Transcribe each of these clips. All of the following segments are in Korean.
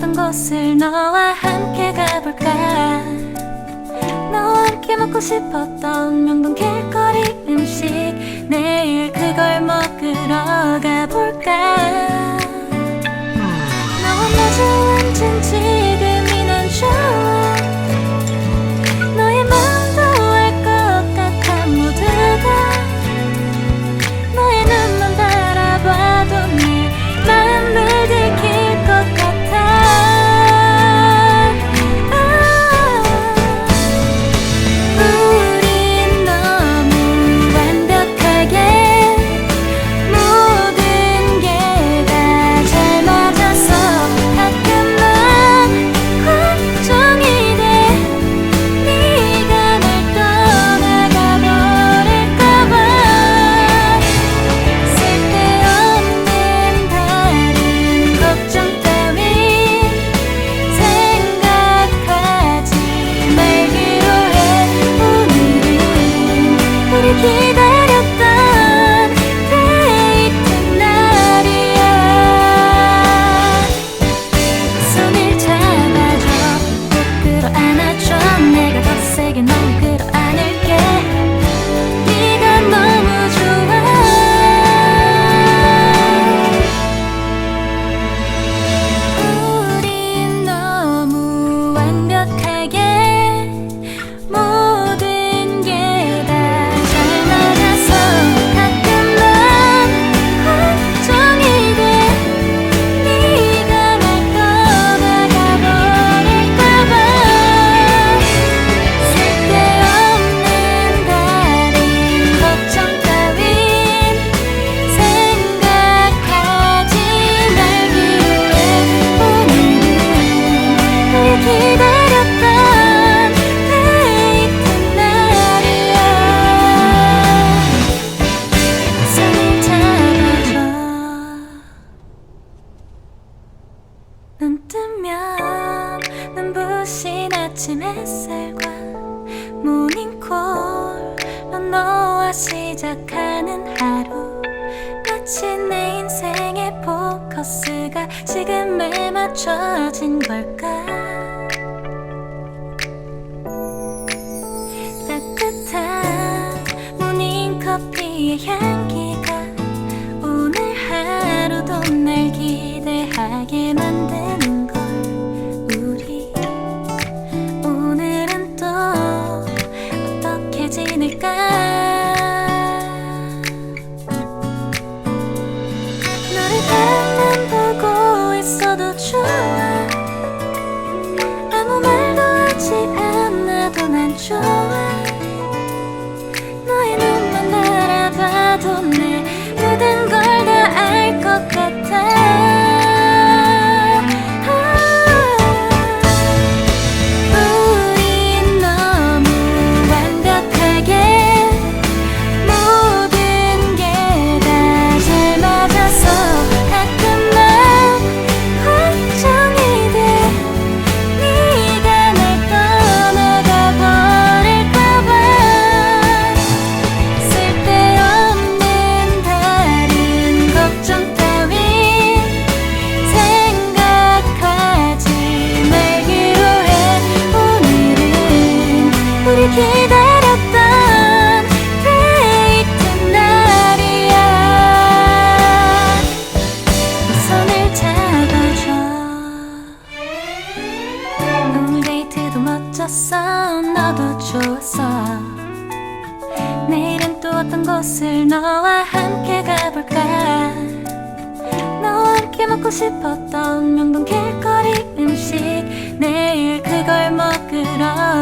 어떤 곳을 너와 함께 가볼까 너와 함께 먹고 싶었던 명동 길거리 음식 내일 그걸 먹으러 가볼까 너와 마주 앉은 지. 너의 향기.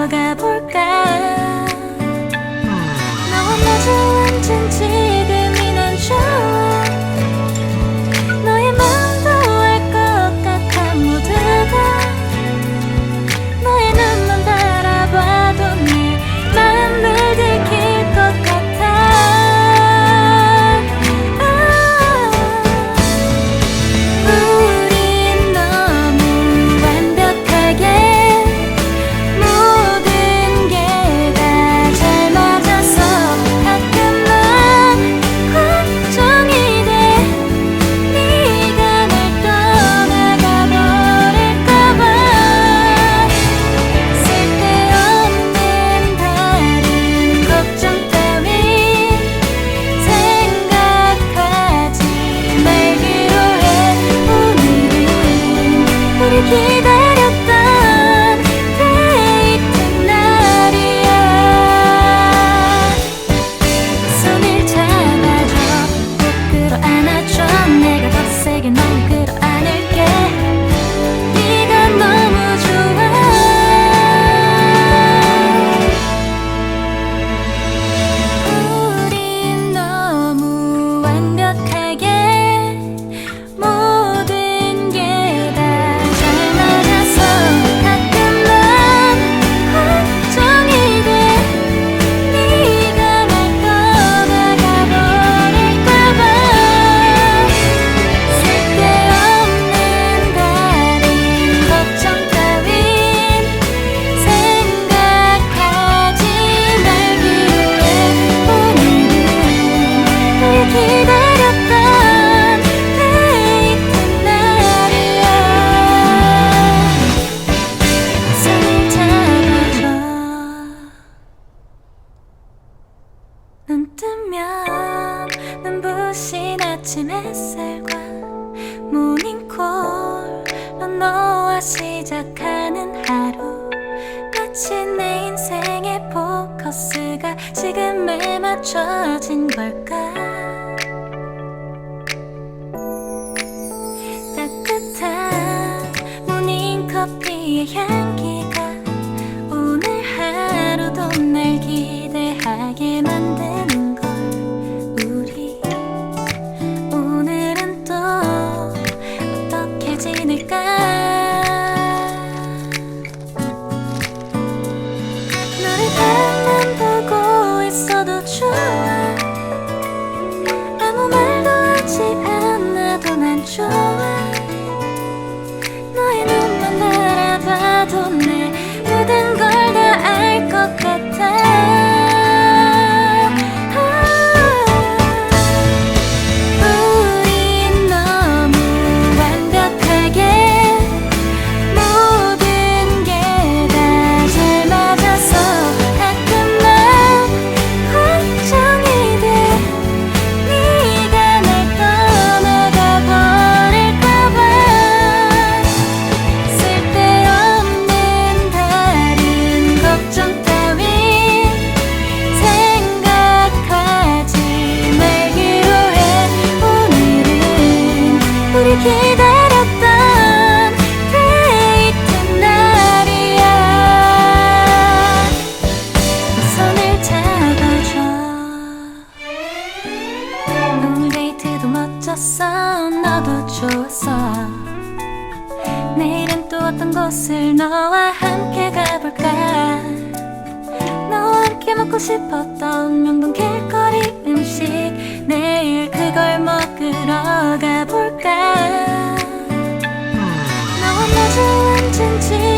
가 볼까? 너와 마주 앉은 지 那个 마치 내 인생의 포커스가 지금에 맞춰진 걸까? 따뜻한 모닝 커피의 향 我 내일은 또 어떤 곳을 너와 함께 가볼까? 너와 함께 먹고 싶었던 명동 길거리 음식 내일 그걸 먹으러 가볼까? 너와 마주 앉은 지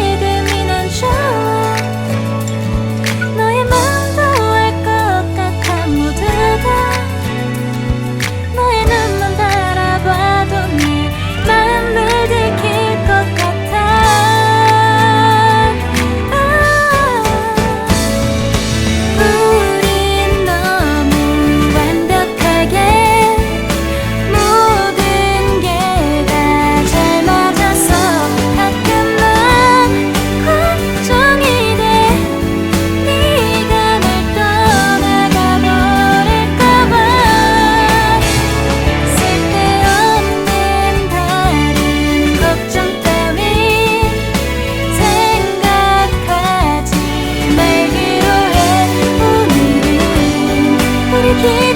き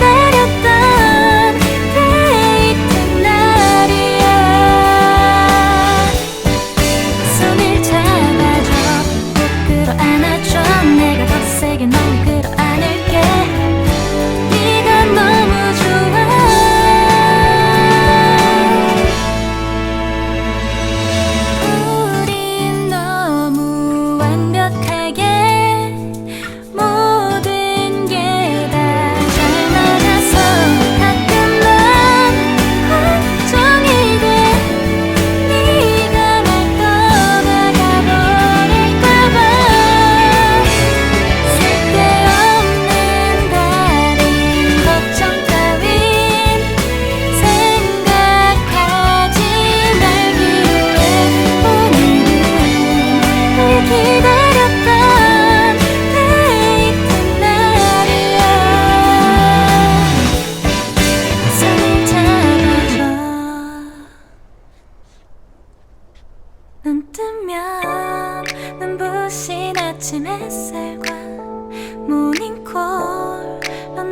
눈 뜨면 눈부신 아침 햇살과 모닝콜로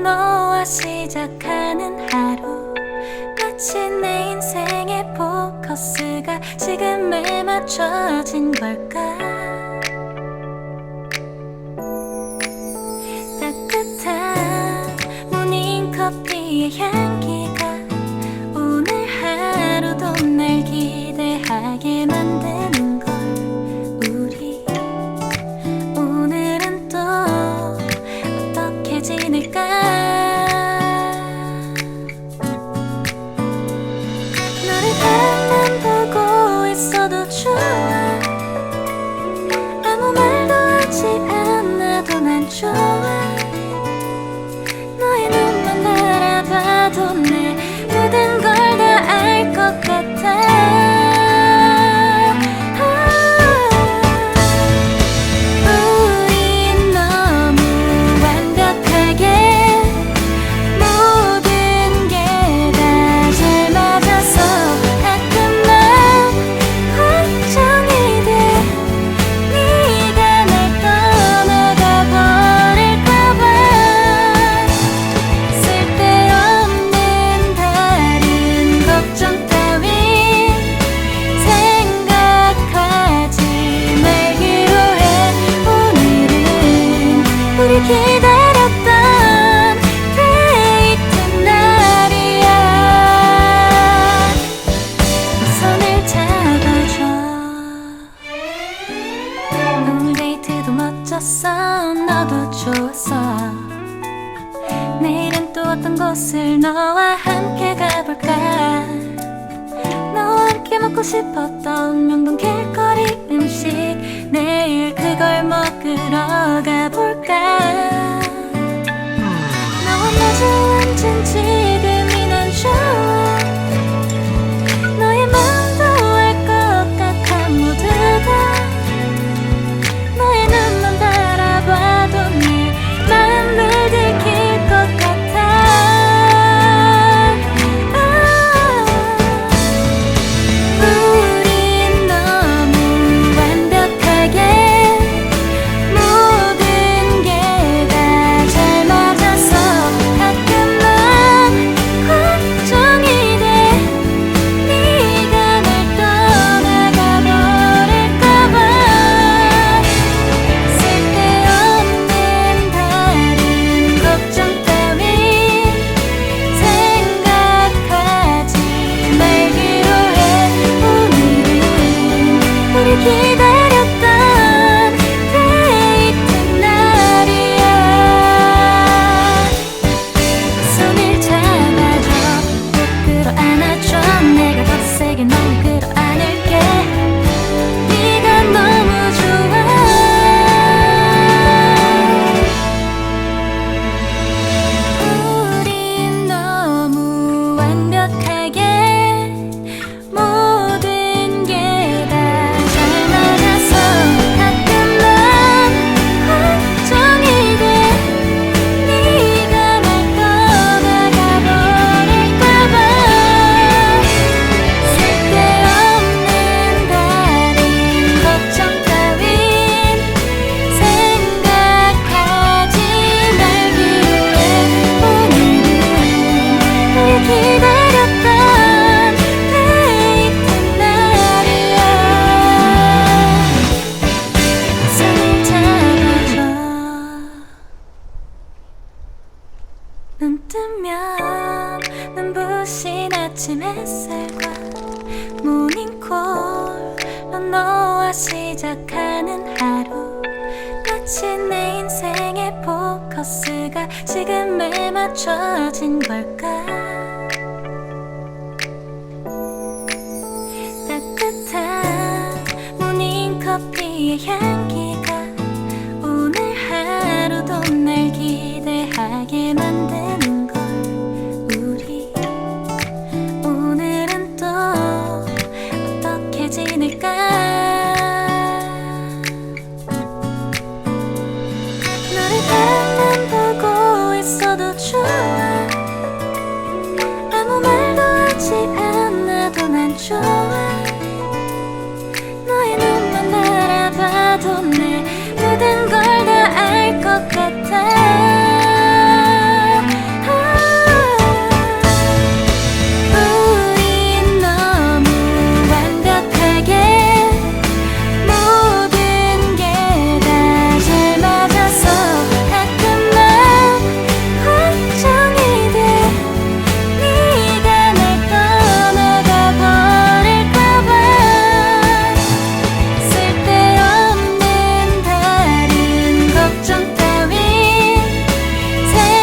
너와 시작하는 하루. 마치 내 인생의 포커스가 지금에 맞춰진 걸까? 따뜻한 모닝커피의 향기. possible 모닝커피의 향기